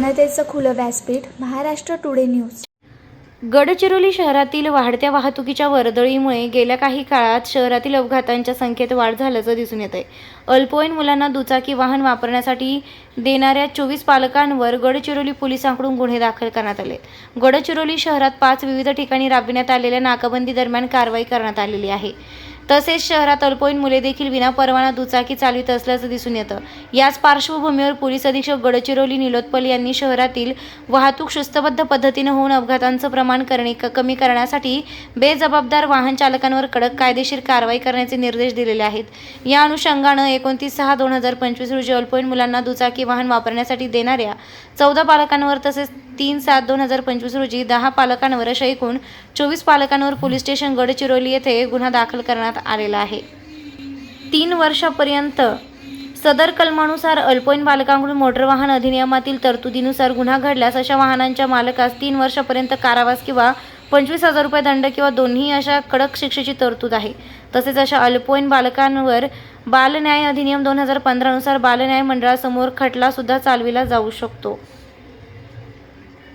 जनतेचं खुलं व्यासपीठ महाराष्ट्र टुडे न्यूज. गडचिरोली शहरातील वाढत्या वाहतुकीच्या वर्दळीमुळे गेल्या काही काळात शहरातील अपघातांच्या संख्येत वाढ झाल्याचं दिसून येत आहे अल्पवयीन मुलांना दुचाकी वाहन वापरण्यासाठी देणाऱ्या चोवीस पालकांवर गडचिरोली पोलिसांकडून गुन्हे दाखल करण्यात आले गडचिरोली शहरात पाच विविध ठिकाणी राबविण्यात आलेल्या नाकाबंदी दरम्यान कारवाई करण्यात आलेली आहे. तसेच शहरात अल्पवयीन मुले देखील विनापरवाना दुचाकी चालवित असल्याचं दिसून येतं. याच पार्श्वभूमीवर पोलीस अधीक्षक गडचिरोली निलोत्पल यांनी शहरातील वाहतूक शिस्तबद्ध पद्धतीने होऊन अपघातांचं प्रमाण करणे क- कमी करण्यासाठी बेजबाबदार वाहन चालकांवर कडक कायदेशीर कारवाई करण्याचे निर्देश दिलेले आहेत. या अनुषंगानं एकोणतीस सहा दोन हजार पंचवीस रोजी अल्पवयीन मुलांना दुचाकी वाहन वापरण्यासाठी देणाऱ्या चौदा पालकांवर तसेच तीन सात दोन हजार पंचवीस रोजी दहा पालकांवर अशा एकूण चोवीस पालकांवर पोलीस स्टेशन गडचिरोली येथे गुन्हा दाखल करण्यात आलेला आहे. तीन वर्षापर्यंत सदर कलमानुसार अल्पवयीन बालकांकडून मोटर वाहन अधिनियमातील तरतुदीनुसार गुन्हा घडल्यास अशा वाहनांच्या मालकास तीन वर्षापर्यंत कारावास किंवा पंचवीस हजार रुपये दंड किंवा दोन्ही अशा कडक शिक्षेची तरतूद आहे. तसेच अशा अल्पवयीन बालकांवर बालन्याय अधिनियम दोन हजार पंधरानुसार बालन्याय मंडळासमोर खटलासुद्धा चालविला जाऊ शकतो.